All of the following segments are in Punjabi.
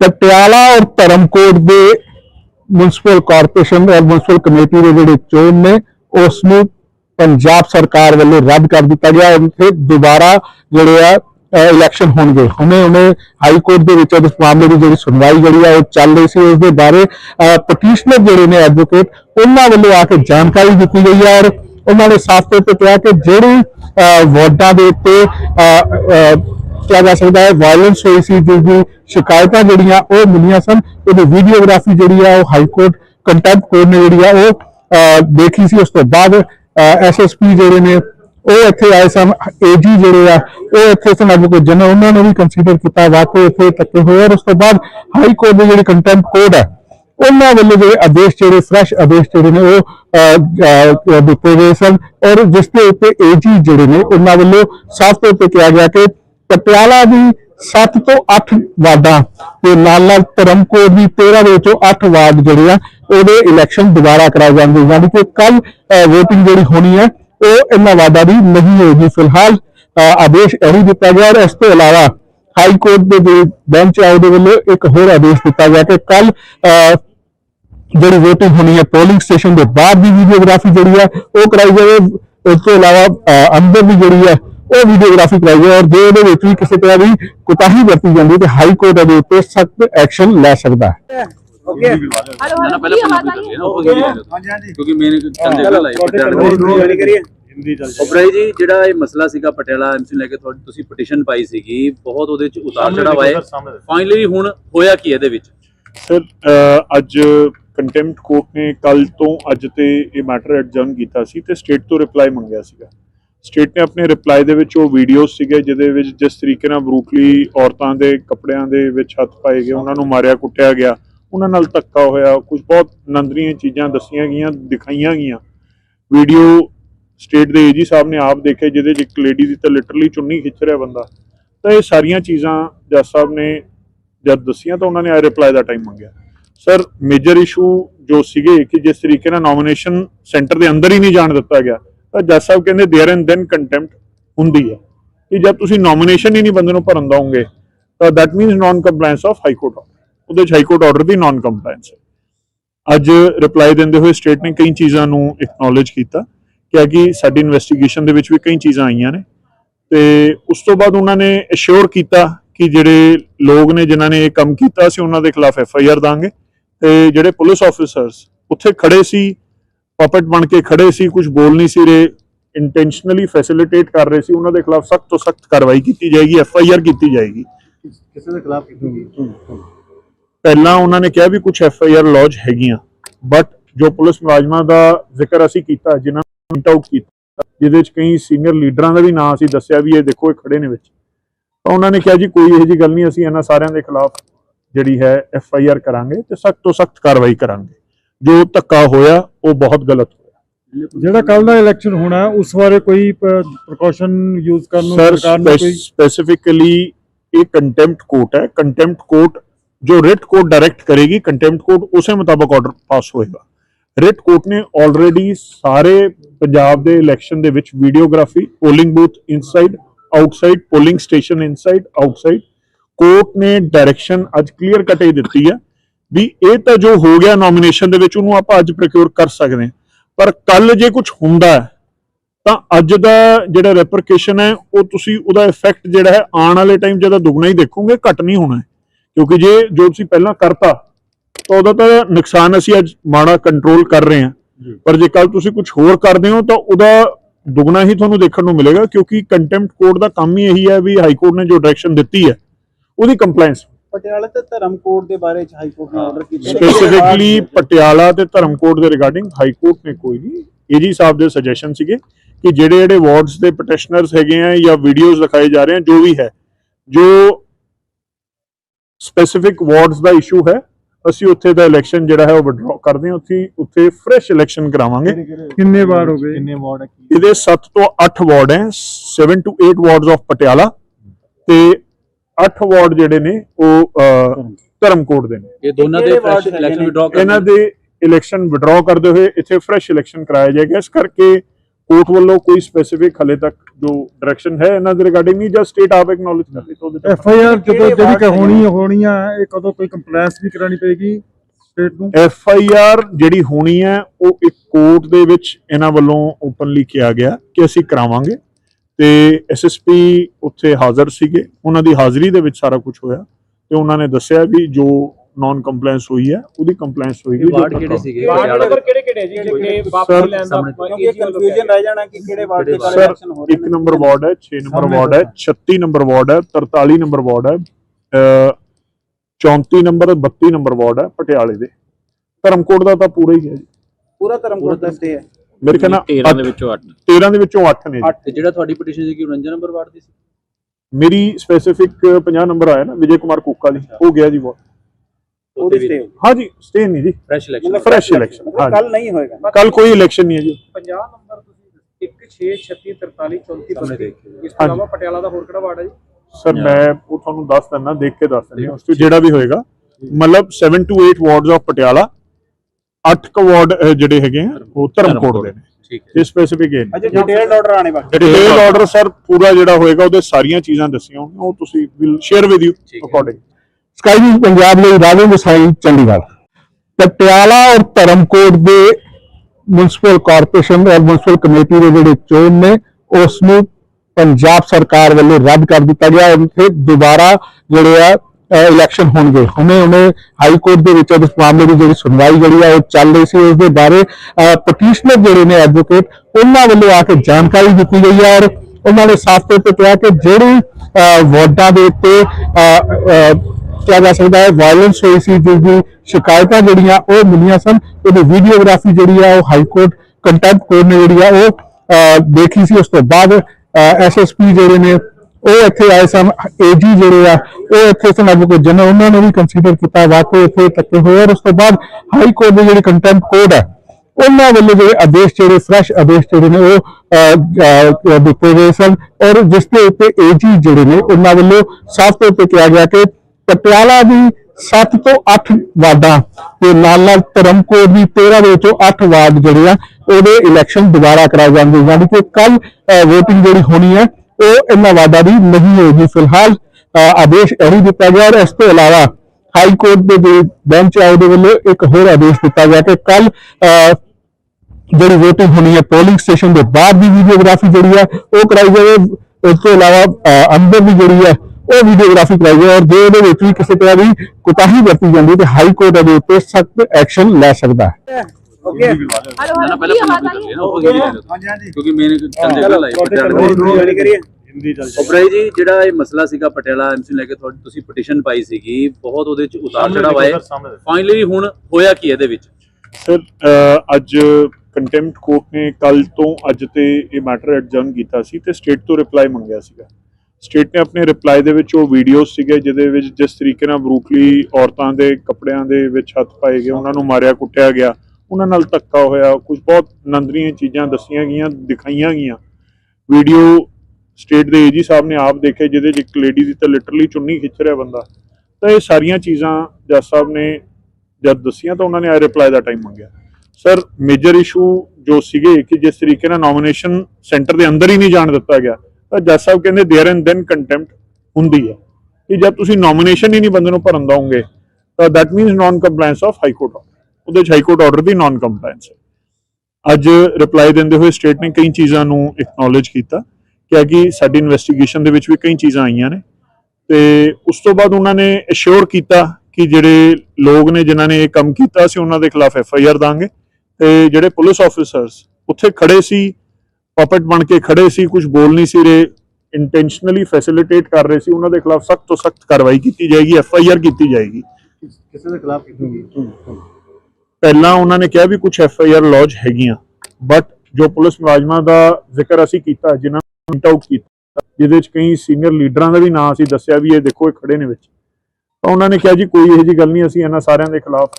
ਪਟਿਆਲਾ ਔਰ ਧਰਮਕੋਟ ਦੇ ਮਿਊਨਿਸਪਲ ਕਾਰਪੋਰੇਸ਼ਨ ਔਰ ਮਿਊਨਿਸਪਲ ਕਮੇਟੀ ਦੇ ਜਿਹੜੇ ਚੋਣ ਨੇ ਉਸ ਨੂੰ ਪੰਜਾਬ ਸਰਕਾਰ ਵੱਲੋਂ ਰੱਦ ਕਰ ਦਿੱਤਾ ਗਿਆ ਉੱਥੇ ਦੁਬਾਰਾ ਜਿਹੜੇ ਆ ਇਲੈਕਸ਼ਨ ਹੋਣਗੇ। ਹੁਣੇ ਹੁਣੇ ਹਾਈ ਕੋਰਟ ਦੇ ਵਿੱਚ ਇਸ ਮਾਮਲੇ ਦੀ ਜਿਹੜੀ ਸੁਣਵਾਈ ਜਿਹੜੀ ਆ, ਉਹ ਚੱਲ ਰਹੀ ਸੀ। ਉਸ ਦੇ ਬਾਰੇ ਪਟੀਸ਼ਨਰ ਜਿਹੜੇ ਨੇ ਐਡਵੋਕੇਟ ਉਹਨਾਂ ਵੱਲੋਂ ਆ ਕੇ ਜਾਣਕਾਰੀ ਦਿੱਤੀ ਗਈ ਹੈ ਔਰ ਉਹਨਾਂ ਨੇ ਸਾਫ਼ ਤੌਰ ਤੇ ਕਿਹਾ ਕਿ ਜਿਹੜੀ ਵਾਰਡਾਂ ਦੇ ਉੱਤੇ ਅਹ, ਅਹ, ਕਿਹਾ ਜਾ ਸਕਦਾ ਹੈ ਵਾਇਲੈਂਸ ਹੋਈ ਸੀ ਜਿਸ ਦੀ ਸ਼ਿਕਾਇਤਾਂ ਜਿਹੜੀਆਂ ਉਹ ਮਿਲੀਆਂ ਸਨ ਉਹਦੀ ਵੀਡੀਓਗ੍ਰਾਫੀ ਜਿਹੜੀ ਆ ਉਹ ਹਾਈ ਕੋਰਟ ਕੰਟੈਂਪਟ ਕੋਰਟ ਨੇ ਜਿਹੜੀ ਆ ਉਹ ਅਹ, ਦੇਖੀ ਸੀ ਉਸ ਤੋਂ ਬਾਅਦ ਐਸਐਸਪੀ ਜਿਹੜੇ ਨੇ ਉਹ ਇੱਥੇ ਆਏ ਸਨ ਏਜੀ ਜਿਹੜੇ ਆ ਉਹ ਇੱਥੇ ਸਨ ਐਡਵੋਕੇਟ ਜਨਰਲ ਉਹਨਾਂ ਨੇ ਵੀ ਕੰਸੀਡਰ ਕੀਤਾ ਵਾਕਈ ਇੱਥੇ ਤੱਕੇ ਹੋਏ ਔਰ ਉਸ ਤੋਂ ਬਾਅਦ ਹਾਈ ਕੋਰਟ ਦੇ ਜਿਹੜੀ ਕੰਟੈਂਪਟ ਕੋਰਟ ਹੈ ਉਹਨਾਂ ਵੱਲੋਂ ਜਿਹੜੇ ਆਦੇਸ਼ ਜਿਹੜੇ ਫਰੈਸ਼ ਆਦੇਸ਼ ਜਿਹੜੇ ਨੇ ਉਹ ਅਹ, ਅਹ, ਦਿੱਤੇ ਗਏ ਸਨ ਔਰ ਜਿਸ ਦੇ ਉੱਤੇ ਏਜੀ ਜਿਹੜੇ ਨੇ ਉਹਨਾਂ ਵੱਲੋਂ ਸਾਫ਼ ਤੌਰ ਤੇ ਕਿਹਾ ਗਿਆ ਕਿ ਪਟਿਆਲਾ ਦੀ 7 ਤੋਂ 8 ਵਾਰਡਾਂ ਤੇ ਨਾਲ ਨਾਲ ਧਰਮਕੋਟ ਦੀ 13 ਦੇ ਵਿੱਚੋਂ 8 ਵਾਰਡ ਜਿਹੜੇ ਆ, ਉਹਦੇ ਇਲੈਕਸ਼ਨ ਦੁਬਾਰਾ ਕਰਾਏ ਜਾਣਗੇ। ਯਾਨੀ ਕਿ ਕੱਲ VOTING ਜਿਹੜੀ ਹੋਣੀ ਹੈ ਉਹ ਇਹਨਾਂ ਵਾਰਡਾਂ ਦੀ ਨਹੀਂ ਹੋਏਗੀ ਫਿਲਹਾਲ। ਆਦੇਸ਼ ਇਹੀ ਦਿੱਤਾ ਗਿਆ ਔਰ ਇਸ ਤੋਂ ਇਲਾਵਾ ਹਾਈ ਕੋਰਟ ਦੇ ਜਿਹੜੇ ਬੈਂਚ ਆ, ਉਹਦੇ ਵੱਲੋਂ ਇੱਕ ਹੋਰ ਆਦੇਸ਼ ਦਿੱਤਾ ਗਿਆ ਕਿ ਕੱਲ ਜਿਹੜੀ VOTING ਹੋਣੀ ਹੈ ਪੋਲਿੰਗ ਸਟੇਸ਼ਨ ਦੇ ਬਾਅਦ ਦੀ ਵੀਡੀਓਗ੍ਰਾਫੀ ਜਿਹੜੀ ਹੈ ਉਹ ਕਰਾਈ ਜਾਵੇ। ਉਸ ਤੋਂ ਇਲਾਵਾ ਅੰਦਰ ਦੀ ਜਿਹੜੀ ਹੈ ਉਹ ਵੀਡੀਓਗ੍ਰਾਫੀ ਕਰਾਈ ਹੈ ਔਰ ਜੇ ਉਹਦੇ ਵਿੱਚ ਵੀ ਕਿਸੇ ਤਰ੍ਹਾਂ ਦੀ ਕੁਤਾਹੀ ਵਰਤੀ ਜਾਂਦੀ ਤੇ ਹਾਈ ਕੋਰਟ ਇਹਦੇ ਉੱਤੇ ਸਖਤ ਐਕਸ਼ਨ ਲੈ ਸਕਦਾ ਹੈ। ਓਕੇ ਹਲੋ ਪਹਿਲਾਂ ਆਵਾਜ਼ ਆਈ ਹਾਂਜੀ ਹਾਂਜੀ। ਕਿਉਂਕਿ ਮੇਰੇ ਕੰਦੇ ਗੱਲ ਆਈ ਪਟਿਆਲਾ ਦੀ ਕਰੀਏ। ਹਿੰਦੀ ਚੱਲ ਜਾਏ ਉਪਰਾਈ ਜੀ ਜਿਹੜਾ ਇਹ ਮਸਲਾ ਸੀਗਾ ਪਟਿਆਲਾ ਐਮਸੀ ਲੈ ਕੇ ਤੁਹਾਡੀ ਤੁਸੀਂ ਪਟੀਸ਼ਨ ਪਾਈ ਸੀਗੀ ਬਹੁਤ ਉਹਦੇ ਵਿੱਚ ਉਤਾਰ ਚੜਾਵ ਆਏ। ਫਾਈਨਲੀ ਹੁਣ ਹੋਇਆ ਕੀ ਇਹਦੇ ਵਿੱਚ? ਸਰ ਅੱਜ ਕੰਟੈਂਪਟ ਕੋਰਟ ਨੇ ਕੱਲ ਤੋਂ ਅੱਜ ਤੇ ਇਹ ਮੈਟਰ ਐਡਜੰਗ ਕੀਤਾ ਸੀ ਤੇ ਸਟੇਟ ਤੋਂ ਰਿਪਲਾਈ ਮੰਗਿਆ ਸੀਗਾ। ਸਟੇਟ ਨੇ ਆਪਣੇ ਰਿਪਲਾਈ ਦੇ ਵਿੱਚ ਉਹ ਵੀਡੀਓਜ਼ ਸੀਗੇ ਜਿਹਦੇ ਵਿੱਚ ਜਿਸ ਤਰੀਕੇ ਨਾਲ ਬਰੂਟਲੀ ਔਰਤਾਂ ਦੇ ਕੱਪੜਿਆਂ ਦੇ ਵਿੱਚ ਹੱਥ ਪਾਏ ਗਏ, ਉਹਨਾਂ ਨੂੰ ਮਾਰਿਆ, ਕੁੱਟਿਆ ਗਿਆ, ਉਹਨਾਂ ਨਾਲ ਧੱਕਾ ਹੋਇਆ ਕੁਝ ਬਹੁਤ ਨੰਦਰੀਆਂ ਚੀਜ਼ਾਂ ਦੱਸੀਆਂ ਗਈਆਂ, ਦਿਖਾਈਆਂ ਗਈਆਂ। ਵੀਡੀਓ ਸਟੇਟ ਦੇ ਏਜੀ ਸਾਹਿਬ ਨੇ ਆਪ ਦੇਖੇ, ਜਿਹਦੇ 'ਚ ਇੱਕ ਲੇਡੀ ਦੀ ਤਾਂ ਲਿਟਰਲੀ ਚੁੰਨੀ ਖਿੱਚ ਰਿਹਾ ਬੰਦਾ। ਤਾਂ ਇਹ ਸਾਰੀਆਂ ਚੀਜ਼ਾਂ ਜੱਜ ਸਾਹਿਬ ਨੇ ਜਦ ਦੱਸੀਆਂ ਤਾਂ ਉਹਨਾਂ ਨੇ ਆ ਰਿਪਲਾਈ ਦਾ ਟਾਈਮ ਮੰਗਿਆ। ਸਰ ਮੇਜਰ ਇਸ਼ੂ ਜੋ ਸੀਗੇ ਕਿ ਜਿਸ ਤਰੀਕੇ ਨਾਲ ਨੋਮੀਨੇਸ਼ਨ ਸੈਂਟਰ ਦੇ ਅੰਦਰ ਹੀ ਨਹੀਂ ਜਾਣ ਦਿੱਤਾ ਗਿਆ ਤਾਂ ਜੱਜ ਸਾਹਿਬ ਕਹਿੰਦੇ देयर ਐਂਡ ਦੈਨ ਕੰਟੈਂਪਟ ਹੁੰਦੀ ਹੈ ਕਿ ਜਦ ਤੁਸੀਂ ਨੋਮੀਨੇਸ਼ਨ ਹੀ ਨਹੀਂ ਬੰਦੇ ਨੂੰ ਭਰਨ ਦਓਗੇ ਤਾਂ that means non compliance of high court order ਉਹਦੇ ਚ ਹਾਈ ਕੋਰਟ ਆਰਡਰ ਦੀ ਨਾਨ ਕੰਪਲਾਈਂਸ ਹੈ ਅੱਜ ਰਿਪਲਾਈ ਦਿੰਦੇ ਹੋਏ ਸਟੇਟ ਨੇ ਕਈ ਚੀਜ਼ਾਂ ਨੂੰ ਐਕਨੋਲਜ ਕੀਤਾ ਕਿ ਕਿ ਸਾਡੀ ਇਨਵੈਸਟੀਗੇਸ਼ਨ ਦੇ ਵਿੱਚ ਵੀ ਕਈ ਚੀਜ਼ਾਂ ਆਈਆਂ ਨੇ ਤੇ ਉਸ ਤੋਂ ਬਾਅਦ ਉਹਨਾਂ ਨੇ ਅਸ਼ੋਰ ਕੀਤਾ ਕਿ ਜਿਹੜੇ ਲੋਕ ਨੇ ਜਿਨ੍ਹਾਂ ਨੇ ਇਹ ਕੰਮ ਕੀਤਾ ਸੀ ਉਹਨਾਂ ਦੇ ਖਿਲਾਫ ਐਫ ਆਈ ਆਰ ਦਾਂਗੇ ਤੇ ਜਿਹੜੇ ਪੁਲਿਸ ਆਫੀਸਰਸ ਉੱਥੇ ਖੜੇ ਸੀ ਪਪਟ ਬਣ ਕੇ ਖੜੇ ਸੀ ਕੁਝ ਬੋਲ ਨਹੀਂ ਸੀ ਰਹੇ ਇੰਟੈਂਸ਼ਨਲੀ ਫੈਸਿਲਿਟੇਟ ਕਰ ਰਹੇ ਸੀ ਉਹਨਾਂ ਦੇ ਖਿਲਾਫ ਸਖਤ ਤੋਂ ਸਖਤ ਕਾਰਵਾਈ ਕੀਤੀ ਜਾਏਗੀ ਐਫ ਆਈ ਆਰ ਕੀਤੀ ਜਾਏਗੀ। ਕਿਸੇ ਦੇ ਖਿਲਾਫ ਕੀਤੀ ਪਹਿਲਾਂ ਉਹਨਾਂ ਨੇ ਕਿਹਾ ਵੀ ਕੁਝ ਐਫ ਆਈ ਆਰ ਲੌਜ ਹੈਗੀਆਂ ਬਟ ਜੋ ਪੁਲਿਸ ਮੁਲਾਜ਼ਮਾਂ ਦਾ ਜ਼ਿਕਰ ਅਸੀਂ ਕੀਤਾ ਜਿਨ੍ਹਾਂ ਨੂੰ ਆਊਟ ਕੀਤਾ ਜਿਹਦੇ ਵਿੱਚ ਕਈ ਸੀਨੀਅਰ ਲੀਡਰਾਂ ਦਾ ਵੀ ਨਾਂ ਅਸੀਂ ਦੱਸਿਆ ਵੀ ਇਹ ਦੇਖੋ ਇਹ ਖੜੇ ਨੇ ਵਿੱਚ। ਤਾਂ ਉਹਨਾਂ ਨੇ ਕਿਹਾ ਜੀ ਕੋਈ ਇਹੋ ਜੀ ਗੱਲ ਨਹੀਂ ਅਸੀਂ ਇਹਨਾਂ ਸਾਰਿਆਂ ਦੇ ਖਿਲਾਫ ਜਿਹੜੀ ਹੈ ਐਫ ਆਈ ਆਰ ਕਰਾਂਗੇ ਤੇ ਸਖਤ ਤੋਂ ਸਖਤ ਕਾਰਵਾਈ ਕਰਾਂਗੇ। ਜੋ ਧੱਕਾ ਹੋਇਆ ਉਹ ਬਹੁਤ ਗਲਤ ਹੋਇਆ। ਜਿਹੜਾ ਕੱਲ ਦਾ ਇਲੈਕਸ਼ਨ ਹੋਣਾ ਉਸ ਬਾਰੇ ਕੋਈ ਪ੍ਰੀਕਾਸ਼ਨ ਯੂਜ਼ ਕਰਨ ਨੂੰ ਸਰਕਾਰ ਨੇ ਕੋਈ ਸਪੈਸੀਫਿਕਲੀ ਇਹ ਕੰਟੈਂਪਟ ਕੋਰਟ ਹੈ। ਕੰਟੈਂਪਟ ਕੋਰਟ ਜੋ ਰਿਟ ਕੋਰਟ ਡਾਇਰੈਕਟ ਕਰੇਗੀ ਕੰਟੈਂਪਟ ਕੋਰਟ ਉਸੇ ਮੁਤਾਬਕ ਆਰਡਰ ਪਾਸ ਹੋਏਗਾ। ਰਿਟ ਕੋਰਟ ਨੇ ਆਲਰੇਡੀ ਸਾਰੇ ਪੰਜਾਬ ਦੇ ਇਲੈਕਸ਼ਨ ਦੇ ਵਿੱਚ videography polling booth inside outside polling station inside outside court ਨੇ ਡਾਇਰੈਕਸ਼ਨ ਅੱਜ ਕਲੀਅਰ ਕਟ ਹੀ ਦਿੱਤੀ ਹੈ। ਵੀ ਇਹ ਤਾਂ ਜੋ ਹੋ ਗਿਆ ਨੋਮੀਨੇਸ਼ਨ ਦੇ ਵਿੱਚ ਉਹਨੂੰ ਆਪਾਂ ਅੱਜ ਪ੍ਰੋਕਿਉਰ ਕਰ ਸਕਦੇ ਹਾਂ। ਪਰ ਕੱਲ ਜੇ ਕੁਝ ਹੁੰਦਾ ਤਾਂ ਅੱਜ ਦਾ ਜਿਹੜਾ ਰੈਪਰਕੇਸ਼ਨ ਹੈ ਉਹ ਤੁਸੀਂ ਉਹਦਾ ਇਫੈਕਟ ਜਿਹੜਾ ਹੈ ਆਉਣ ਵਾਲੇ ਟਾਈਮ ਜਦੋਂ ਦੁੱਗਣਾ ਹੀ ਦੇਖੋਗੇ ਘਟ ਨਹੀਂ ਹੋਣਾ। ਕਿਉਂਕਿ ਜੇ ਜੋ ਤੁਸੀਂ ਪਹਿਲਾਂ ਕਰਤਾ ਤਾਂ ਉਹਦਾ ਤਾਂ ਨੁਕਸਾਨ ਅਸੀਂ ਅੱਜ ਮਾੜਾ ਕੰਟਰੋਲ ਕਰ ਰਹੇ ਹਾਂ। ਪਰ ਜੇ ਕੱਲ ਤੁਸੀਂ ਕੁਝ ਹੋਰ ਕਰਦੇ ਹੋ ਤਾਂ ਉਹਦਾ ਦੁੱਗਣਾ ਹੀ ਤੁਹਾਨੂੰ ਦੇਖਣ ਨੂੰ ਮਿਲੇਗਾ ਕਿਉਂਕਿ ਕੰਟੈਂਪਟ ਕੋਡ ਦਾ ਕੰਮ ਹੀ ਇਹੀ ਹੈ ਵੀ ਹਾਈ ਕੋਰਟ ਨੇ ਜੋ ਡਾਇਰੈਕਸ਼ਨ ਦਿੱਤੀ ਹੈ ਉਹਦੀ ਕੰਪਲਾਈਂਸ ਪਟਿਆਲਾ ਤੇ ਧਰਮਕੋਟ ਦੇ ਬਾਰੇ ਚ ਹਾਈ ਕੋਰਟ ਨੇ ਆਰਡਰ ਕੀਤਾ। ਸਪੈਸੀਫਿਕਲੀ ਪਟਿਆਲਾ ਤੇ ਧਰਮਕੋਟ ਦੇ ਰਿਗਾਰਡਿੰਗ ਹਾਈ ਕੋਰਟ ਨੇ ਕੋਈ ਨਹੀਂ। ਏਜੀ ਸਾਹਿਬ ਦੇ ਸੁਜੈਸ਼ਨ ਸੀਗੇ ਕਿ ਜਿਹੜੇ ਜਿਹੜੇ ਵਾਰਡਸ ਦੇ ਪਟੀਸ਼ਨਰਸ ਹੈਗੇ ਆ ਜਾਂ ਵੀਡੀਓਜ਼ ਦਿਖਾਏ ਜਾ ਰਹੇ ਆ ਜੋ ਵੀ ਹੈ ਜੋ ਸਪੈਸੀਫਿਕ ਵਾਰਡਸ ਦਾ ਇਸ਼ੂ ਹੈ ਅਸੀਂ ਉੱਥੇ ਦਾ ਇਲੈਕਸ਼ਨ ਜਿਹੜਾ ਹੈ ਉਹ ਵਿਡਰਾਅ ਕਰਦੇ ਹਾਂ। ਉੱਥੇ ਉੱਥੇ ਫਰੈਸ਼ ਇਲੈਕਸ਼ਨ ਕਰਾਵਾਂਗੇ। ਕਿੰਨੇ ਵਾਰ ਹੋ ਗਏ? ਕਿੰਨੇ ਵਾਰਡ ਇਹਦੇ 7 ਤੋਂ 8 ਵਾਰਡ ਹੈ 7 ਟੂ 8 ਵਾਰਡਸ ਆਫ ਪਟਿਆਲਾ ਤੇ 8 ਵਾਰਡ ਜਿਹੜੇ ਨੇ ਉਹ ਧਰਮਕੋਟ। ਦੇ ਨੇ। ਇਹ ਦੋਨਾਂ ਦੇ ਫਰੈਸ਼ ਇਲੈਕਸ਼ਨ ਹੈਗੇ ਵਿਡਰਾਅ ਇਹਨਾਂ ਦੇ ਇਲੈਕਸ਼ਨ ਵਿਡਰਾਅ ਕਰਦੇ ਹੋਏ ਇੱਥੇ ਫਰੈਸ਼ ਇਲੈਕਸ਼ਨ ਕਰਾਇਆ ਜਾਏਗਾ। ਇਸ ਕਰਕੇ ਕੋਰਟ ਵੱਲੋਂ ਕੋਈ ਸਪੈਸੀਫਿਕ ਹਲੇ ਤੱਕ ਜੋ ਡਾਇਰੈਕਸ਼ਨ ਹੈ ਇਹਨਾਂ ਦੇ ਰਿਗਾਰਡਿੰਗ ਨਹੀਂ ਜਸਟ ਸਟੇਟ ਆਪ ਐਕਨੋਲਜ ਕਰ ਰਹੀ ਤਾਂ ਉਹਦੇ ਐਫ ਆਈ ਆਰ ਜਦੋਂ ਜਿਹੜੀ ਕਿ ਵਾਰਡ ਹੋਣੀ ਹੋਣੀਆਂ ਇਹ ਕਦੋਂ ਕੋਈ ਕੰਪਲੈਂਸ ਵੀ ਕਰਾਣੀ ਪਏਗੀ ਸਟੇਟ ਨੂੰ? ਐਫ ਆਈ ਆਰ ਜਿਹੜੀ ਹੋਣੀ ਹੈ ਉਹ ਇੱਕ ਕੋਰਟ ਦੇ ਵਿੱਚ ਇਹਨਾਂ ਵੱਲੋਂ ਓਪਨਲੀ ਕਿਹਾ ਗਿਆ ਕਿ ਅਸੀਂ ਕਰਾਵਾਂਗੇ। ਤੇ ਐਸਐਸਪੀ ਉੱਥੇ ਹਾਜ਼ਰ ਸੀਗੇ। ਉਹਨਾਂ ਦੀ ਹਾਜ਼ਰੀ ਦੇ ਵਿੱਚ ਸਾਰਾ ਕੁਝ ਹੋਇਆ ਤੇ ਉਹਨਾਂ ਨੇ ਦੱਸਿਆ ਵੀ ਜੋ ਨਾਨ ਕੰਪਲਾਈਂਸ ਹੋਈ ਹੈ ਉਹਦੀ ਕੰਪਲਾਈਂਸ ਹੋਏਗੀ ਜੋ ਵਾਰਡ ਕਿਹੜੇ ਸੀਗੇ? ਵਾਰਡ ਦੇ? ਕਿਹੜੇ ਕਿਹੜੇ ਜੀ? ਜਿਹੜੇ ਵਾਪਸ ਲੈਣ ਦਾ ਕਿਉਂਕਿ ਕਨਫਿਊਜ਼ਨ ਰਹਿ ਜਾਣਾ ਕਿ ਕਿਹੜੇ ਵਾਰਡ ਦੇ ਕਾਲੇ ਇਲੈਕਸ਼ਨ ਹੋ ਰਹੇ ਇੱਕ ਨੰਬਰ ਵਾਰਡ ਹੈ 6 ਨੰਬਰ ਵਾਰਡ ਹੈ 36 ਨੰਬਰ ਵਾਰਡ ਹੈ 43 ਨੰਬਰ ਵਾਰਡ ਹੈ ਅ, 34 ਨੰਬਰ 32 ਨੰਬਰ ਵਾਰਡ ਹੈ ਪਟਿਆਲੇ ਦੇ। ਧਰਮਕੋਟ ਦਾ ਤਾਂ ਪੂਰਾ ਹੀ ਹੈ ਜੀ। ਪੂਰਾ ਧਰਮਕੋਟ ਦਾ ਸਟੇ ਹੈ। ਮੇਰੇ ਖਿਆਲ ਨਾਲ 13 ਦੇ ਵਿੱਚੋਂ 8 13 ਦੇ ਵਿੱਚੋਂ 8 ਨੇ ਜੀ। ਤੇ ਜਿਹੜਾ ਤੁਹਾਡੀ ਪਟੀਸ਼ਨ ਸੀ ਕਿ 49 ਨੰਬਰ ਵਾਰਡ ਦੀ ਸੀ? ਮੇਰੀ ਸਪੈਸੀਫਿਕ 50 ਨੰਬਰ ਆਇਆ ਨਾ ਵਿਜੇ ਕੁਮਾਰ ਕੋਕਾ ਦੀ। ਹੋ ਗਿਆ ਜੀ ਬਹੁਤ। ਉਹਦੀ ਸਟੇ ਹੋ ਜੀ ਸਟੇ ਨਹੀਂ ਜੀ। ਫਰੈਸ਼ ਇਲੈਕਸ਼ਨ ਮਤਲਬ। ਕੱਲ ਨਹੀਂ ਹੋਏਗਾ। ਕੱਲ ਕੋਈ ਇਲੈਕਸ਼ਨ ਨਹੀਂ ਹੈ ਜੀ। 50 ਨੰਬਰ ਤੁਸੀਂ 1 6 36 43 34 ਸਾਹਮਣੇ 32 ਦੇਖਿਓ। ਇਸ ਤੋਂ। ਇਲਾਵਾ ਪਟਿਆਲਾ ਦਾ ਹੋਰ ਕਿਹੜਾ ਵਾਰਡ ਹੈ ਜੀ? ਸਰ ਮੈਂ ਉਹ ਤੁਹਾਨੂੰ ਦੱਸ ਦਿੰਦਾ ਦੇਖ ਕੇ ਦੱਸ ਦਿੰਦਾ। ਉਸ ਤੋਂ ਜਿਹੜਾ ਵੀ ਹੋਏਗਾ। ਮਤਲਬ 7 ਟੂ 8 ਵਾਰਡਸ ਆਫ ਪਟਿਆਲਾ। 8 ਕ ਵਾਰਡ ਅਹ, ਜਿਹੜੇ ਹੈਗੇ ਆ ਉਹ ਧਰਮਕੋਟ ਦੇ ਨੇ। ਠੀਕ ਹੈ ਇਹ ਸਪੈਸੀਫਿਕ ਹੈ ਅਜੇ ਡਿਟੇਲਡ ਆਰਡਰ ਆਣੇ ਬਾਕੀ। ਡਿਟੇਲ ਆਰਡਰ ਸਰ ਪੂਰਾ ਜਿਹੜਾ ਹੋਏਗਾ ਉਹਦੇ ਸਾਰੀਆਂ ਚੀਜ਼ਾਂ ਦੱਸੀਆਂ ਹੋਣਗੀਆਂ ਉਹ ਤੁਸੀਂ will share with you. According Sky News Punjab ਲਈ ਰਾਜੇ ਮਸਾਈ ਚੰਡੀਗੜ੍ਹ। ਪਟਿਆਲਾ ਔਰ ਧਰਮਕੋਟ ਦੇ ਮਿਊਨਿਸਪਲ ਕਾਰਪੋਰੇਸ਼ਨ ਔਰ ਮਿਊਨਿਸਪਲ ਕਮੇਟੀ ਦੇ ਜਿਹੜੇ ਚੋਣ ਨੇ ਉਸ ਨੂੰ ਪੰਜਾਬ ਸਰਕਾਰ ਵੱਲੋਂ ਰੱਦ ਕਰ ਦਿੱਤਾ ਗਿਆ ਉੱਥੇ ਦੁਬਾਰਾ ਜਿਹੜੇ ਆ ਇਲੈਕਸ਼ਨ ਹੋਣਗੇ। ਹੁਣੇ ਹੁਣੇ ਹਾਈ ਕੋਰਟ ਦੇ ਵਿੱਚ ਇਸ ਮਾਮਲੇ ਦੀ ਜਿਹੜੀ ਸੁਣਵਾਈ ਜਿਹੜੀ ਆ, ਉਹ ਚੱਲ ਰਹੀ ਸੀ। ਉਸ ਦੇ ਬਾਰੇ ਪਟੀਸ਼ਨਰ ਜਿਹੜੇ ਨੇ ਐਡਵੋਕੇਟ ਉਹਨਾਂ ਵੱਲੋਂ ਆ ਕੇ ਜਾਣਕਾਰੀ ਦਿੱਤੀ ਗਈ ਹੈ ਔਰ ਉਹਨਾਂ ਨੇ ਸਾਫ਼ ਤੌਰ ਤੇ ਕਿਹਾ ਕਿ ਜਿਹੜੀ ਵਾਰਡਾਂ ਦੇ ਉੱਤੇ ਕਿਹਾ ਜਾ ਸਕਦਾ ਹੈ ਵਾਇਲੈਂਸ ਹੋਈ ਸੀ, ਜਿਸ ਦੀ ਸ਼ਿਕਾਇਤਾਂ ਜਿਹੜੀਆਂ, ਉਹ ਮਿਲੀਆਂ ਸਨ। ਉਹਦੀ ਵੀਡੀਓਗ੍ਰਾਫੀ ਜਿਹੜੀ ਆ, ਉਹ ਹਾਈ ਕੋਰਟ ਕੰਟੈਂਪ ਕੋਰਟ ਨੇ ਜਿਹੜੀ ਆ, ਉਹ ਦੇਖੀ ਸੀ। ਉਸ ਤੋਂ ਬਾਅਦ ਐਸਐਸਪੀ ਜਿਹੜੇ ਨੇ ਉਹ ਇੱਥੇ ਆਏ ਸਨ ਏਜੀ ਜਿਹੜੇ ਆ, ਉਹ ਇੱਥੇ ਸਨ ਐਡਵੋਕੇਟ ਜਨਰਲ ਉਹਨਾਂ ਨੇ ਵੀ ਕੰਸੀਡਰ ਕੀਤਾ, ਵਾਕਈ ਇੱਥੇ ਤੱਕੇ ਹੋਏ ਔਰ ਉਸ ਤੋਂ ਬਾਅਦ ਹਾਈ ਕੋਰਟ ਦੇ ਜਿਹੜੇ ਕੰਟੈਂਪ ਕੋਰਟ ਹੈ ਉਹਨਾਂ ਵੱਲੋਂ ਜਿਹੜੇ ਆਦੇਸ਼ ਜਿਹੜੇ ਫਰੈਸ਼ ਆਦੇਸ਼ ਜਿਹੜੇ ਨੇ, ਉਹ ਦਿੱਤੇ ਗਏ ਸਨ। ਔਰ ਜਿਸ ਦੇ ਉੱਤੇ ਏਜੀ ਜਿਹੜੇ ਨੇ, ਉਹਨਾਂ ਵੱਲੋਂ ਸਾਫ਼ ਤੌਰ ਤੇ ਕਿਹਾ ਗਿਆ ਕਿ ਪਟਿਆਲਾ ਦੀ 7 ਤੋਂ 8 ਵਾਰਡਾਂ ਤੇ ਨਾਲ ਨਾਲ ਧਰਮਕੋਟ ਦੀ 13 ਦੇ ਵਿੱਚੋਂ 8 ਵਾਰਡ ਜਿਹੜੇ ਆ, ਉਹਦੇ ਇਲੈਕਸ਼ਨ ਦੁਬਾਰਾ ਕਰਾਏ ਜਾਣਗੇ। ਯਾਨੀ ਕਿ ਕੱਲ VOTING ਜਿਹੜੀ ਹੋਣੀ ਹੈ ਉਹ ਇਹਨਾਂ ਵਾਰਡਾਂ ਨਹੀਂ ਹੋਏਗੀ। ਫਿਲਹਾਲ ਆਦੇਸ਼ ਇਹੀ ਦਿੱਤਾ ਗਿਆ ਔਰ ਇਸ ਤੋਂ ਇਲਾਵਾ ਹਾਈ ਕੋਰਟ ਦੇ ਜਿਹੜੇ ਬੈਂਚ ਆ, ਉਹਦੇ ਵੱਲੋਂ ਇੱਕ ਹੋਰ ਆਦੇਸ਼ ਦਿੱਤਾ ਗਿਆ ਕਿ ਕੱਲ ਜਿਹੜੀ VOTING ਹੋਣੀ ਹੈ ਪੋਲਿੰਗ ਸਟੇਸ਼ਨ ਦੇ ਬਾਹਰ ਦੀ ਵੀਡੀਓਗ੍ਰਾਫੀ ਜਿਹੜੀ ਹੈ, ਉਹ ਕਰਾਈ ਜਾਵੇ। ਉਸ ਤੋਂ ਇਲਾਵਾ ਅੰਦਰ ਦੀ ਜਿਹੜੀ ਹੈ, ਉਹ ਵੀਡੀਓਗ੍ਰਾਫੀ ਕਰਾਈ ਜਾਵੇ ਔਰ ਜੇ ਉਹਦੇ ਵਿੱਚ ਵੀ ਕਿਸੇ ਤਰ੍ਹਾਂ ਦੀ ਕੁਤਾਹੀ ਵਰਤੀ ਜਾਂਦੀ ਹੈ, ਤੇ ਹਾਈ ਕੋਰਟ ਇਹਦੇ ਉੱਤੇ ਸਖਤ ਐਕਸ਼ਨ ਲੈ ਸਕਦਾ ਹੈ। ਓਕੇ ਨਾ ਨਾ ਪਹਿਲਾਂ ਉਹ ਕੀ ਹਾਂਜੀ ਹਾਂਜੀ। ਕਿਉਂਕਿ ਮੇਨ ਚੰਦੇ ਗੱਲ ਆਈ ਪਟਿਆਲੇ ਦੇ ਜਾਰੀ ਕਰੀਏ। ਉਪਰਾਈ ਜੀ ਜਿਹੜਾ ਇਹ ਮਸਲਾ ਸੀਗਾ ਪਟਿਆਲਾ ਐਮਸੀ ਲੈ ਕੇ ਤੁਹਾਡੀ ਤੁਸੀਂ ਪਟੀਸ਼ਨ ਪਾਈ ਸੀਗੀ ਬਹੁਤ ਉਹਦੇ ਚ ਉਤਾਰ ਚੜਾਵ ਆਏ। ਫਾਈਨਲੀ ਹੁਣ ਹੋਇਆ ਕੀ ਇਹਦੇ ਵਿੱਚ? ਸਰ ਅ, ਅੱਜ ਕੰਟੈਂਪਟ ਕੋਰਟ ਨੇ ਕੱਲ ਤੋਂ ਅੱਜ ਤੇ ਇਹ ਮੈਟਰ ਐਡਜਰਨ ਕੀਤਾ ਸੀ ਤੇ ਸਟੇਟ ਤੋਂ ਰਿਪਲਾਈ ਮੰਗਿਆ ਸੀਗਾ। ਸਟੇਟ ਨੇ ਆਪਣੇ ਰਿਪਲਾਈ ਦੇ ਵਿੱਚ ਉਹ ਵੀਡੀਓਜ਼ ਸੀਗੇ ਜਿਹਦੇ ਵਿੱਚ ਜਿਸ ਤਰੀਕੇ ਨਾਲ ਬਰੂਟਲੀ ਔਰਤਾਂ ਦੇ ਕੱਪੜਿਆਂ ਦੇ ਵਿੱਚ ਹੱਥ ਪਾਏ ਗਏ ਉਹਨਾਂ ਨੂੰ ਮਾਰਿਆ ਕੁੱਟਿਆ ਗਿਆ। ਉਹਨਾਂ ਨਾਲ ਧੱਕਾ ਹੋਇਆ, ਕੁਝ ਬਹੁਤ ਨੰਦਰੀਆਂ ਚੀਜ਼ਾਂ ਦੱਸੀਆਂ ਗਈਆਂ, ਦਿਖਾਈਆਂ ਗਈਆਂ। ਵੀਡੀਓ ਸਟੇਟ ਦੇ ਏਜੀ ਸਾਹਿਬ ਨੇ ਆਪ ਦੇਖੇ, ਜਿਹਦੇ 'ਚ ਇੱਕ ਲੇਡੀ ਦੀ ਤਾਂ ਲਿਟਰਲੀ ਚੁੰਨੀ ਖਿੱਚ ਰਿਹਾ ਬੰਦਾ। ਤਾਂ ਇਹ ਸਾਰੀਆਂ ਚੀਜ਼ਾਂ ਜੱਜ ਸਾਹਿਬ ਨੇ ਜਦ ਦੱਸੀਆਂ ਤਾਂ ਉਹਨਾਂ ਨੇ ਆ ਰਿਪਲਾਈ ਦਾ ਟਾਈਮ ਮੰਗਿਆ। ਸਰ ਮੇਜਰ ਇਸ਼ੂ ਜੋ ਸੀਗੇ ਕਿ ਜਿਸ ਤਰੀਕੇ ਨਾਲ ਨੋਮੀਨੇਸ਼ਨ ਸੈਂਟਰ ਦੇ ਅੰਦਰ ਹੀ ਨਹੀਂ ਜਾਣ ਦਿੱਤਾ ਗਿਆ, ਤਾਂ ਜੱਜ ਸਾਹਿਬ ਕਹਿੰਦੇ ਦੇਅਰ ਐਂਡ ਦੈਨ ਕੰਟੈਂਪਟ ਹੁੰਦੀ ਹੈ। ਕਿ ਜਦ ਤੁਸੀਂ ਨੋਮੀਨੇਸ਼ਨ ਹੀ ਨਹੀਂ ਬੰਦੇ ਨੂੰ ਭਰਨ ਦਓਗੇ ਤਾਂ that means non compliance of high court ਉਹਦੇ ਚ ਹਾਈ ਕੋਰਟ ਆਰਡਰ ਦੀ ਨਾਨ ਕੰਪਲਾਈਂਸ ਹੈ। ਅੱਜ ਰਿਪਲਾਈ ਦਿੰਦੇ ਹੋਏ ਸਟੇਟ ਨੇ ਕਈ ਚੀਜ਼ਾਂ ਨੂੰ ਐਕਨੋਲਜ ਕੀਤਾ ਕਿ ਕਿ ਸਾਡੀ ਇਨਵੈਸਟੀਗੇਸ਼ਨ ਦੇ ਵਿੱਚ ਵੀ ਕਈ ਚੀਜ਼ਾਂ ਆਈਆਂ ਨੇ ਤੇ ਉਸ ਤੋਂ ਬਾਅਦ ਉਹਨਾਂ ਨੇ ਅਸ਼ੋਰ ਕੀਤਾ ਕਿ ਜਿਹੜੇ ਲੋਕ ਨੇ ਜਿਨ੍ਹਾਂ ਨੇ ਇਹ ਕੰਮ ਕੀਤਾ ਸੀ ਉਹਨਾਂ ਦੇ ਖਿਲਾਫ ਐਫ ਆਈ ਆਰ ਦਾਂਗੇ ਤੇ ਜਿਹੜੇ ਪੁਲਿਸ ਆਫੀਸਰਸ ਉੱਥੇ ਖੜੇ ਸੀ ਪਪਟ ਬਣ ਕੇ ਖੜੇ ਸੀ ਕੁਝ ਬੋਲ ਨਹੀਂ ਸੀ ਰਹੇ ਇੰਟੈਂਸ਼ਨਲੀ ਫੈਸਿਲਿਟੇਟ ਕਰ ਰਹੇ ਸੀ ਉਹਨਾਂ ਦੇ ਖਿਲਾਫ ਸਖਤ ਤੋਂ ਸਖਤ ਕਾਰਵਾਈ ਕੀਤੀ ਜਾਏਗੀ ਐਫ ਆਈ ਆਰ ਕੀਤੀ ਜਾਏਗੀ। ਕਿਸੇ ਦੇ ਖਿਲਾਫ ਕੀਤੀ ਪਹਿਲਾਂ ਉਹਨਾਂ ਨੇ ਕਿਹਾ ਵੀ ਕੁਝ ਐਫ ਆਈ ਆਰ ਲੌਜ ਹੈਗੀਆਂ ਬਟ ਜੋ ਪੁਲਿਸ ਮੁਲਾਜ਼ਮਾਂ ਦਾ ਜ਼ਿਕਰ ਅਸੀਂ ਕੀਤਾ ਜਿਨ੍ਹਾਂ ਨੂੰ ਪੁਆਇੰਟ ਆਊਟ ਕੀਤਾ ਜਿਹਦੇ ਵਿੱਚ ਕਈ ਸੀਨੀਅਰ ਲੀਡਰਾਂ ਦਾ ਵੀ ਨਾਂ ਅਸੀਂ ਦੱਸਿਆ ਵੀ ਇਹ ਦੇਖੋ ਇਹ ਖੜੇ ਨੇ ਵਿੱਚ। ਤਾਂ ਉਹਨਾਂ ਨੇ ਕਿਹਾ ਜੀ ਕੋਈ ਇਹੋ ਜੀ ਗੱਲ ਨਹੀਂ ਅਸੀਂ ਇਹਨਾਂ ਸਾਰਿਆਂ ਦੇ ਖਿਲਾਫ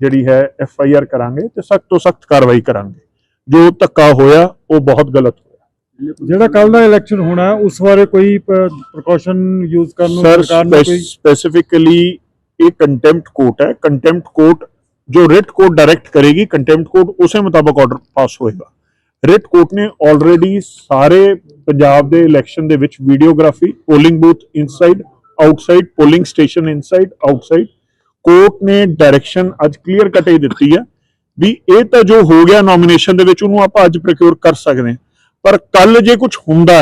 ਜਿਹੜੀ ਹੈ ਐਫ ਆਈ ਆਰ ਕਰਾਂਗੇ ਤੇ ਸਖਤ ਤੋਂ ਸਖਤ ਕਾਰਵਾਈ ਕਰਾਂਗੇ। ਜੋ ਧੱਕਾ ਹੋਇਆ ਉਹ ਬਹੁਤ ਗਲਤ ਹੋਇਆ। ਜਿਹੜਾ ਕੱਲ ਦਾ ਇਲੈਕਸ਼ਨ ਹੋਣਾ ਉਸ ਬਾਰੇ ਕੋਈ ਪ੍ਰੀਕਾਸ਼ਨ ਯੂਜ਼ ਕਰਨ ਨੂੰ ਸਰ ਸਰਕਾਰ ਨੇ ਕੋਈ ਸਪੈਸੀਫਿਕਲੀ ਇਹ ਕੰਟੈਂਪਟ ਕੋਰਟ ਹੈ। ਕੰਟੈਂਪਟ ਕੋਰਟ ਜੋ ਰਿਟ ਕੋਰਟ ਡਾਇਰੈਕਟ ਕਰੇਗੀ ਕੰਟੈਂਪਟ ਕੋਰਟ ਉਸੇ ਮੁਤਾਬਕ ਆਰਡਰ ਪਾਸ ਹੋਏਗਾ। ਰਿਟ ਕੋਰਟ ਨੇ ਆਲਰੇਡੀ ਸਾਰੇ ਪੰਜਾਬ ਦੇ ਇਲੈਕਸ਼ਨ ਦੇ ਵਿੱਚ videography polling booth inside outside polling station inside outside court ਨੇ ਡਾਇਰੈਕਸ਼ਨ ਅੱਜ ਕਲੀਅਰ ਕੱਟ ਹੀ ਦਿੱਤੀ ਹੈ ਵੀ ਇਹ ਤਾਂ ਜੋ ਹੋ ਗਿਆ ਨੋਮੀਨੇਸ਼ਨ ਦੇ ਵਿੱਚ, ਉਹਨੂੰ ਆਪਾਂ ਅੱਜ ਪ੍ਰੋਕਿਉਰ ਕਰ ਸਕਦੇ ਹਾਂ। ਪਰ ਕੱਲ ਜੇ ਕੁਝ ਹੁੰਦਾ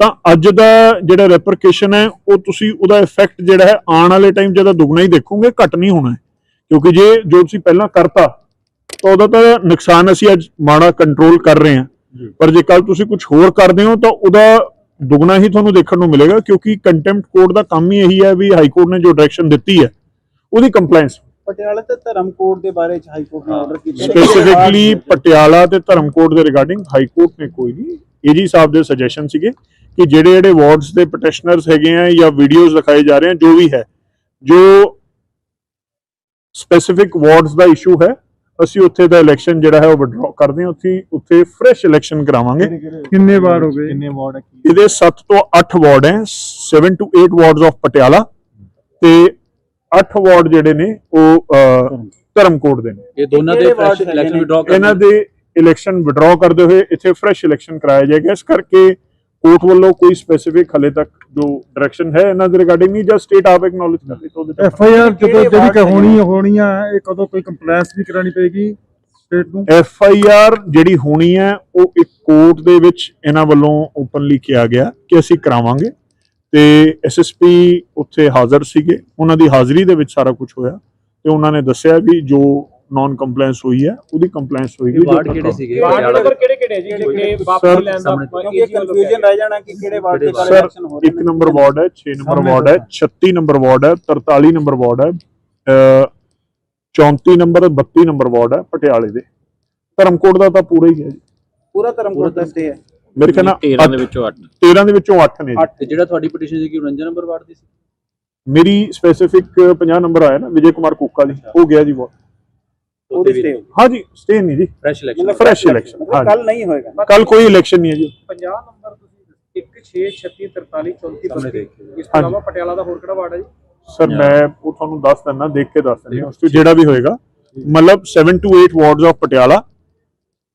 ਤਾਂ ਅੱਜ ਦਾ ਜਿਹੜਾ ਰੈਪਰਕੇਸ਼ਨ ਹੈ, ਉਹ ਤੁਸੀਂ ਉਹਦਾ ਇਫੈਕਟ ਜਿਹੜਾ ਹੈ, ਆਉਣ ਵਾਲੇ ਟਾਈਮ ਜਦੋਂ ਦੁੱਗਣਾ ਹੀ ਦੇਖੋਗੇ, ਘਟ ਨਹੀਂ ਹੋਣਾ ਕਿਉਂਕਿ ਜੇ ਜੋ ਤੁਸੀਂ ਪਹਿਲਾਂ ਕਰਤਾ ਤਾਂ ਉਹਦਾ ਤਾਂ ਨੁਕਸਾਨ ਅਸੀਂ ਅੱਜ ਮਾੜਾ ਕੰਟਰੋਲ ਕਰ ਰਹੇ ਹਾਂ। ਪਰ ਜੇ ਕੱਲ ਤੁਸੀਂ ਕੁਝ ਹੋਰ ਕਰਦੇ ਹੋ ਤਾਂ ਉਹਦਾ ਦੁੱਗਣਾ ਹੀ ਤੁਹਾਨੂੰ ਦੇਖਣ ਨੂੰ ਮਿਲੇਗਾ ਕਿਉਂਕਿ ਕੰਟੈਂਪਟ ਕੋਡ ਦਾ ਕੰਮ ਹੀ ਇਹੀ ਹੈ ਵੀ ਹਾਈ ਕੋਰਟ ਨੇ ਜੋ ਡਾਇਰੈਕਸ਼ਨ ਦਿੱਤੀ ਹੈ ਉਹਦੀ ਕੰਪਲਾਈਂਸ ਪਟਿਆਲਾ ਤੇ ਧਰਮ ਕੋਡ ਦੇ ਬਾਰੇ ਚ ਹਾਈ ਕੋਰਟ ਨੇ ਆਰਡਰ ਕੀਤਾ। ਸਪੈਸੀਫਿਕਲੀ ਪਟਿਆਲਾ ਤੇ ਧਰਮਕੋਟ ਦੇ ਰਿਗਾਰਡਿੰਗ ਹਾਈ ਕੋਰਟ ਨੇ ਕੋਈ ਨਹੀਂ। ਏਜੀ ਸਾਹਿਬ ਦੇ ਸੁਜੈਸ਼ਨ ਸੀਗੇ ਕਿ ਜਿਹੜੇ ਜਿਹੜੇ ਵਾਰਡਸ ਦੇ ਪਟੀਸ਼ਨਰਸ ਹੈਗੇ ਆ ਜਾਂ ਵੀਡੀਓਜ਼ ਦਿਖਾਏ ਜਾ ਰਹੇ ਆ ਜੋ ਵੀ ਹੈ ਜੋ ਸਪੈਸੀਫਿਕ ਵਾਰਡਸ ਦਾ ਇਸ਼ੂ ਹੈ। ਅਸੀਂ ਉੱਥੇ ਦਾ ਇਲੈਕਸ਼ਨ ਜਿਹੜਾ ਹੈ ਉਹ ਵਿਡਰਾਅ ਕਰਦੇ ਹਾਂ। ਉੱਥੇ ਉੱਥੇ ਫਰੈਸ਼ ਇਲੈਕਸ਼ਨ ਕਰਾਵਾਂਗੇ। ਕਿੰਨੇ ਵਾਰ ਹੋ ਗਏ? ਕਿੰਨੇ ਵਾਰਡ ਹੈ ਇਹਦੇ 7 ਤੋਂ 8 ਵਾਰਡ ਹੈ। 7 ਟੂ 8 ਵਾਰਡਸ ਆਫ ਪਟਿਆਲਾ ਤੇ 8 ਵਾਰਡ ਜਿਹੜੇ ਨੇ ਉਹ ਧਰਮਕੋਟ ਦੇ ਨੇ। ਇਹ ਦੋਨਾਂ ਦੇ ਫਰੈਸ਼ ਇਲੈਕਸ਼ਨ ਨੇ? ਵਿਡਰਾਅ ਇਹਨਾਂ ਦੇ ਇਲੈਕਸ਼ਨ ਵਿਡਰਾਅ ਕਰਦੇ ਹੋਏ ਇੱਥੇ ਫਰੈਸ਼ ਇਲੈਕਸ਼ਨ ਕਰਾਇਆ ਜਾਏਗਾ। ਇਸ ਕਰਕੇ ਕੋਰਟ ਵੱਲੋਂ ਕੋਈ ਸਪੈਸੀਫਿਕ ਹਲੇ ਤੱਕ ਜੋ ਡਾਇਰੈਕਸ਼ਨ ਹੈ ਇਹਨਾਂ ਦੇ ਰਿਗਾਰਡਿੰਗ ਨਹੀਂ ਜਸਟ ਸਟੇਟ ਆਪ ਐਕਨੋਲਜ ਕਰ ਰਹੀ ਤਾਂ ਉਹਦੇ ਤੇ ਐਫ ਆਈ ਆਰ ਜਦੋਂ ਜਿਹੜੀ ਕਿ ਹੈਗੇ ਹੋਣੀ ਹੋਣੀਆਂ ਇਹ ਕਦੋਂ ਕੋਈ ਕੰਪਲੈਂਸ ਵੀ ਕਰਾਣੀ ਪਏਗੀ ਸਟੇਟ ਨੂੰ? ਐਫ ਆਈ ਆਰ ਜਿਹੜੀ ਹੋਣੀ ਹੈ ਉਹ ਇੱਕ ਕੋਰਟ ਦੇ ਵਿੱਚ ਇਹਨਾਂ ਵੱਲੋਂ ਓਪਨਲੀ ਕਿਹਾ ਗਿਆ ਕਿ ਅਸੀਂ ਕਰਾਵਾਂਗੇ ਤੇ ਐਸ ਐਸ ਪੀ ਉੱਥੇ ਹਾਜ਼ਰ ਸੀਗੇ ਉਹਨਾਂ ਦੀ ਹਾਜ਼ਰੀ ਦੇ ਵਿੱਚ ਸਾਰਾ ਕੁਝ ਹੋਇਆ ਤੇ ਉਹਨਾਂ ਨੇ ਦੱਸਿਆ ਵੀ ਜੋ ਨਾਨ ਕੰਪਲਾਈਂਸ ਹੋਈ ਹੈ ਉਹਦੀ ਕੰਪਲਾਈਂਸ ਇਹ ਵਾਰਡ ਕਿਹੜੇ ਸੀਗੇ? ਵਾਰਡ ਕਿਹੜੇ ਕਿਹੜੇ ਜਿਹੜੇ ਵਾਪਸ ਲੈਣ ਦਾ। ਕਿਉਂਕਿ ਇਹ ਕਨਫਿਊਜ਼ਨ ਰਹਿ ਜਾਣਾ ਕਿ ਕਿਹੜੇ ਵਾਰਡ ਦੇ ਕੱਲ ਇਲੈਕਸ਼ਨ ਹੋ ਰਹੇ ਇੱਕ ਨੰਬਰ ਵਾਰਡ ਹੈ 6 ਨੰਬਰ ਵਾਰਡ ਹੈ 36 ਨੰਬਰ ਵਾਰਡ ਹੈ 43 ਨੰਬਰ ਵਾਰਡ ਹੈ ਅਹ 34 ਨੰਬਰ 32 ਨੰਬਰ ਵਾਰਡ ਹੈ ਪਟਿਆਲੇ ਦੇ। ਧਰਮਕੋਟ ਦਾ ਤਾਂ ਪੂਰਾ ਹੀ ਹੈ ਜੀ। ਪੂਰਾ ਧਰਮ ਕੋਡ ਦਾ ਸਟੇ ਹੈ। ਮੇਰੇ ਖਿਆਲ ਨਾਲ 13 ਦੇ ਵਿੱਚੋਂ 8 13 ਦੇ ਵਿੱਚੋਂ 8 ਨੇ ਜੀ। ਤੇ ਜਿਹੜਾ ਤੁਹਾਡੀ ਪਟੀਸ਼ਨ ਸੀ ਕਿ 49 ਨੰਬਰ ਵਾਰਡ ਦੀ ਸੀ? ਮੇਰੀ ਸਪੈਸੀਫਿਕ 50 ਨੰਬਰ ਆਇਆ ਨਾ ਵਿਜੇ ਕੁਮਾਰ ਕੁੱਕਾ ਦੀ। ਹੋ ਗਿਆ ਜੀ ਉਹ ਉਹਦੀ ਸਟੇ ਹੋ ਹਾਂ ਜੀ ਸਟੇ ਨਹੀਂ ਜੀ। ਫਰੈਸ਼ ਇਲੈਕਸ਼ਨ ਮਤਲਬ fresh election, ਹਾਂਜੀ। ਕੱਲ ਨਹੀਂ ਹੋਏਗਾ। ਕੱਲ ਕੋਈ ਇਲੈਕਸ਼ਨ ਨਹੀਂ ਹੈ ਜੀ। 50 ਨੰਬਰ ਤੁਸੀਂ 1 6 36 43 34 ਸਾਹਮਣੇ 32 ਦੇਖਿਓ। ਇਸ ਤੋਂ ਇਲਾਵਾ ਪਟਿਆਲਾ ਦਾ ਹੋਰ ਕਿਹੜਾ ਵਾਰਡ ਹੈ ਜੀ? ਸਰ ਮੈਂ ਉਹ ਤੁਹਾਨੂੰ ਦੱਸ ਦਿੰਦਾ ਦੇਖ ਕੇ ਦੱਸ ਦਿੰਦਾ। ਉਸ ਤੋਂ ਜਿਹੜਾ ਵੀ ਹੋਏਗਾ ਮਤਲਬ 7 ਟੂ 8 ਵਾਰਡਸ ਆਫ ਪਟਿਆਲਾ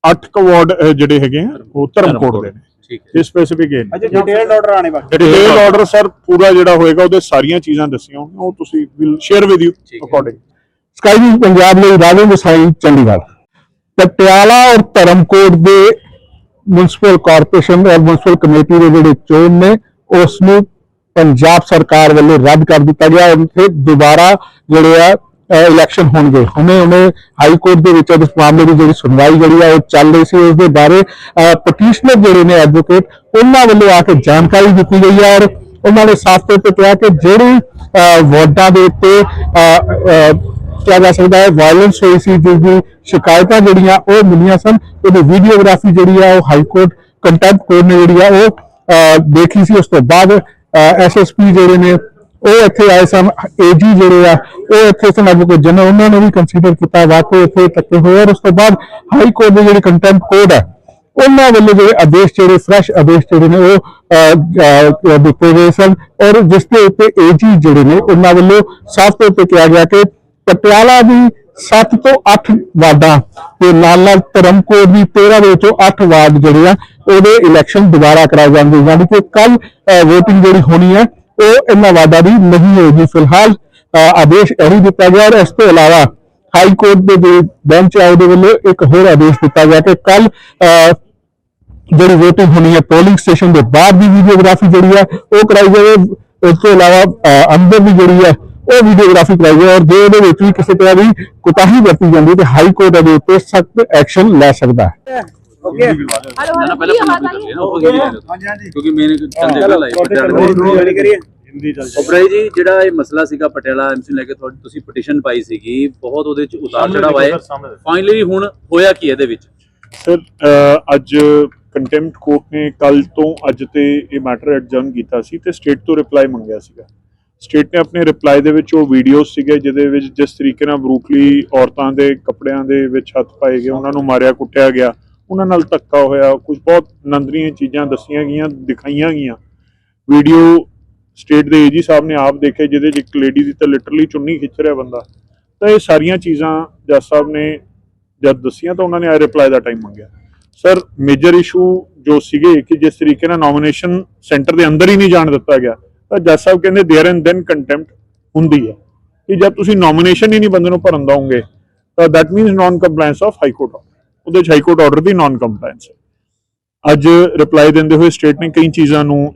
8 ਕ ਵਾਰਡ ਅਹ, ਜਿਹੜੇ ਹੈਗੇ ਆ ਉਹ ਧਰਮਕੋਟ ਦੇ ਨੇ। ਠੀਕ ਹੈ। ਇਹ ਸਪੈਸੀਫਿਕ ਹੈ ਅਜੇ ਡਿਟੇਲਡ ਆਰਡਰ ਆਣੇ ਬਾਕੀ। ਡਿਟੇਲ ਆਰਡਰ ਸਰ ਪੂਰਾ ਜਿਹੜਾ ਹੋਏਗਾ ਉਹਦੇ ਸਾਰੀਆਂ ਚੀਜ਼ਾਂ ਦੱਸੀਆਂ ਹੋਣਗੀਆਂ ਉਹ ਤੁਸੀਂ ਵਿਲ ਸ਼ੇਅਰ ਵਿਦ ਯੂ ਠੀਕ ਹੈ। ਅਕੋਰਡਿੰਗ ਸਕਾਈ ਨਿਊਜ਼ ਪੰਜਾਬ ਲਈ ਰਾਜੇ ਮਸਾਈ, ਚੰਡੀਗੜ੍ਹ। ਪਟਿਆਲਾ ਔਰ ਧਰਮਕੋਟ ਦੇ ਮਿਊਨਿਸਪਲ ਕਾਰਪੋਰੇਸ਼ਨ ਔਰ ਮਿਊਨਿਸਪਲ ਕਮੇਟੀ ਦੇ ਜਿਹੜੇ ਚੋਣ ਨੇ ਉਸ ਨੂੰ ਪੰਜਾਬ ਸਰਕਾਰ ਵੱਲੋਂ ਰੱਦ ਕਰ ਦਿੱਤਾ ਗਿਆ ਉੱਥੇ ਦੁਬਾਰਾ ਜਿਹੜੇ ਆ ਇਲੈਕਸ਼ਨ ਹੋਣਗੇ। ਹੁਣੇ ਹੁਣੇ ਹਾਈ ਕੋਰਟ ਦੇ ਵਿੱਚ ਇਸ ਮਾਮਲੇ ਦੀ ਜਿਹੜੀ ਸੁਣਵਾਈ ਜਿਹੜੀ ਆ, ਉਹ ਚੱਲ ਰਹੀ ਸੀ। ਉਸ ਦੇ ਬਾਰੇ ਪਟੀਸ਼ਨਰ ਜਿਹੜੇ ਨੇ ਐਡਵੋਕੇਟ ਉਹਨਾਂ ਵੱਲੋਂ ਆ ਕੇ ਜਾਣਕਾਰੀ ਦਿੱਤੀ ਗਈ ਹੈ ਔਰ ਉਹਨਾਂ ਨੇ ਸਾਫ਼ ਤੌਰ ਤੇ ਕਿਹਾ ਕਿ ਜਿਹੜੀ ਵਾਰਡਾਂ ਦੇ ਉੱਤੇ ਕਿਹਾ ਜਾ ਸਕਦਾ ਹੈ ਵਾਇਲੈਂਸ ਹੋਈ ਸੀ ਜਿਸ ਦੀ ਸ਼ਿਕਾਇਤਾਂ ਜਿਹੜੀਆਂ ਉਹ ਮਿਲੀਆਂ ਸਨ ਉਹਦੀ ਵੀਡੀਓਗ੍ਰਾਫੀ ਜਿਹੜੀ ਆ ਉਹ ਹਾਈ ਕੋਰਟ ਕੰਟੈਂਪਟ ਕੋਰਟ ਨੇ ਜਿਹੜੀ ਆ ਉਹ ਅਹ, ਦੇਖੀ ਸੀ ਉਸ ਤੋਂ ਬਾਅਦ ਐਸਐਸਪੀ ਜਿਹੜੇ ਨੇ ਉਹ ਇੱਥੇ ਆਏ ਸਨ ਏਜੀ ਜਿਹੜੇ ਆ ਉਹ ਇੱਥੇ ਸਨ ਐਡਵੋਕੇਟ ਜਨਰਲ ਉਹਨਾਂ ਨੇ ਵੀ ਕੰਸੀਡਰ ਕੀਤਾ ਵਾਕਈ ਇੱਥੇ ਤੱਕੇ ਹੋਏ ਔਰ ਉਸ ਤੋਂ ਬਾਅਦ ਹਾਈ ਕੋਰਟ ਦੇ ਜਿਹੜੀ ਕੰਟੈਂਪਟ ਕੋਰਟ ਹੈ ਉਹਨਾਂ ਵੱਲੋਂ ਜਿਹੜੇ ਆਦੇਸ਼ ਜਿਹੜੇ ਫਰੈਸ਼ ਆਦੇਸ਼ ਜਿਹੜੇ ਨੇ ਉਹ ਅਹ, ਅਹ, ਦਿੱਤੇ ਗਏ ਸਨ ਔਰ ਜਿਸ ਦੇ ਉੱਤੇ ਏਜੀ ਜਿਹੜੇ ਨੇ ਉਹਨਾਂ ਵੱਲੋਂ ਸਾਫ਼ ਤੌਰ ਤੇ ਕਿਹਾ ਗਿਆ ਕਿ ਪਟਿਆਲਾ ਦੀ 7 ਤੋਂ 8 ਵਾਰਡਾਂ ਤੇ ਨਾਲ ਨਾਲ ਧਰਮਕੋਟ ਦੀ 13 ਦੇ ਵਿੱਚੋਂ 8 ਵਾਰਡ ਜਿਹੜੇ ਆ ਉਹਦੇ ਇਲੈਕਸ਼ਨ ਦੁਬਾਰਾ ਕਰਾਏ ਜਾਣਗੇ। ਯਾਨੀ ਕਿ ਕੱਲ VOTING ਜਿਹੜੀ ਹੋਣੀ ਹੈ ਉਹ ਇਹਨਾਂ ਵਾਰਡਾਂ ਦੀ ਨਹੀਂ ਹੋਏਗੀ। ਫਿਲਹਾਲ ਆਦੇਸ਼ ਇਹੀ ਦਿੱਤਾ ਗਿਆ ਔਰ ਇਸ ਤੋਂ ਇਲਾਵਾ ਹਾਈ ਕੋਰਟ ਦੇ ਜਿਹੜੇ ਬੈਂਚ ਆ ਉਹਦੇ ਵੱਲੋਂ ਇੱਕ ਹੋਰ ਆਦੇਸ਼ ਦਿੱਤਾ ਗਿਆ ਕਿ ਕੱਲ ਜਿਹੜੀ VOTING ਹੋਣੀ ਹੈ ਪੋਲਿੰਗ ਸਟੇਸ਼ਨ ਦੇ ਬਾਹਰ ਦੀ ਵੀਡੀਓਗ੍ਰਾਫੀ ਜਿਹੜੀ ਹੈ ਉਹ ਕਰਾਈ ਜਾਵੇ। ਇਸ ਤੋਂ ਇਲਾਵਾ ਅਹ, ਅੰਦਰ ਵੀ ਜਿਹੜੀ ਹੈ ਉਹ ਵੀਡੀਓਗ੍ਰਾਫੀ ਕਰਾਈ ਜਾਵੇ ਔਰ ਜੇ ਉਹਦੇ ਵਿੱਚ ਵੀ ਕਿਸੇ ਤਰ੍ਹਾਂ ਦੀ ਕੁਤਾਹੀ ਵਰਤੀ ਜਾਂਦੀ ਤੇ ਹਾਈ ਕੋਰਟ ਇਹਦੇ ਉੱਤੇ ਸਖਤ ਐਕਸ਼ਨ ਲੈ ਸਕਦਾ ਹੈ। ਓਕੇ ਨਾ ਪਹਿਲਾਂ ਕਿਉਂਕਿ ਮੇਨ ਚੰਦੇ ਗੱਲ ਆਈ ਪਟਿਆਲੇ ਦੇ ਕਰੀਏ। ਹਿੰਦੀ ਚੱਲ ਉਪਰਾਈ ਜੀ ਜਿਹੜਾ ਇਹ ਮਸਲਾ ਸੀਗਾ ਪਟਿਆਲਾ ਐਮਸੀ ਲੈ ਕੇ ਤੁਹਾਡੀ ਤੁਸੀਂ ਪਟੀਸ਼ਨ ਪਾਈ ਸੀਗੀ ਬਹੁਤ ਉਹਦੇ ਚ ਉਤਾਰ ਚੜਾਵ ਆਏ। ਫਾਈਨਲੀ ਹੁਣ ਹੋਇਆ ਕੀ ਇਹਦੇ ਵਿੱਚ? ਸਰ ਅੱਜ ਕੰਟੈਂਪਟ ਕੋਰਟ ਨੇ ਕੱਲ ਤੋਂ ਅੱਜ ਤੇ ਇਹ ਮੈਟਰ ਐਡਜਰਨ ਕੀਤਾ ਸੀ ਤੇ ਸਟੇਟ ਤੋਂ ਰਿਪਲਾਈ ਮੰਗਿਆ ਸੀਗਾ। ਸਟੇਟ ਨੇ ਆਪਣੇ ਰਿਪਲਾਈ ਦੇ ਵਿੱਚ ਉਹ ਵੀਡੀਓਜ਼ ਸੀਗੇ ਜਿਹਦੇ ਵਿੱਚ ਜਿਸ ਤਰੀਕੇ ਨਾਲ ਬਰੂਕਲੀ ਔਰਤਾਂ ਦੇ ਕੱਪੜਿਆਂ ਦੇ ਵਿੱਚ ਹੱਥ ਪਾਏ ਗਏ, ਉਹਨਾਂ ਨੂੰ ਮਾਰਿਆ, ਕੁੱਟਿਆ ਗਿਆ, ਉਹਨਾਂ ਨਾਲ ਧੱਕਾ ਹੋਇਆ, ਕੁਝ ਬਹੁਤ ਨੰਦਰੀਆਂ ਚੀਜ਼ਾਂ ਦੱਸੀਆਂ ਗਈਆਂ, ਦਿਖਾਈਆਂ ਗਈਆਂ। ਵੀਡੀਓ ਸਟੇਟ ਦੇ ਏਜੀ ਸਾਹਿਬ ਨੇ ਆਪ ਦੇਖੇ, ਜਿਹਦੇ 'ਚ ਇੱਕ ਲੇਡੀ ਦੀ ਤਾਂ ਲਿਟਰਲੀ ਚੁੰਨੀ ਖਿੱਚ ਰਿਹਾ ਬੰਦਾ। ਤਾਂ ਇਹ ਸਾਰੀਆਂ ਚੀਜ਼ਾਂ ਜੱਜ ਸਾਹਿਬ ਨੇ ਜਦ ਦੱਸੀਆਂ ਤਾਂ ਉਹਨਾਂ ਨੇ ਆ ਰਿਪਲਾਈ ਦਾ ਟਾਈਮ ਮੰਗਿਆ। ਸਰ ਮੇਜਰ ਇਸ਼ੂ ਜੋ ਸੀਗੇ ਕਿ ਜਿਸ ਤਰੀਕੇ ਨਾਲ ਨੋਮੀਨੇਸ਼ਨ ਸੈਂਟਰ ਦੇ ਅੰਦਰ ਹੀ ਨਹੀਂ ਜਾਣ ਦਿੱਤਾ ਗਿਆ ਤਾਂ ਜੱਜ ਸਾਹਿਬ ਕਹਿੰਦੇ ਦੇਅਰ ਐਂਡ ਦੈਨ ਕੰਟੈਂਪਟ ਹੁੰਦੀ ਹੈ। ਕਿ ਜਦ ਤੁਸੀਂ ਨੋਮੀਨੇਸ਼ਨ ਹੀ ਨਹੀਂ ਬੰਦੇ ਨੂੰ ਭਰਨ ਦਓਗੇ, ਤਾਂ that means non compliance of high court ਉਹਦੇ ਚ ਹਾਈ ਕੋਰਟ ਆਰਡਰ ਦੀ ਨਾਨ ਕੰਪਲਾਈਂਸ ਹੈ। ਅੱਜ ਰਿਪਲਾਈ ਦਿੰਦੇ ਹੋਏ ਸਟੇਟ ਨੇ ਕਈ ਚੀਜ਼ਾਂ ਨੂੰ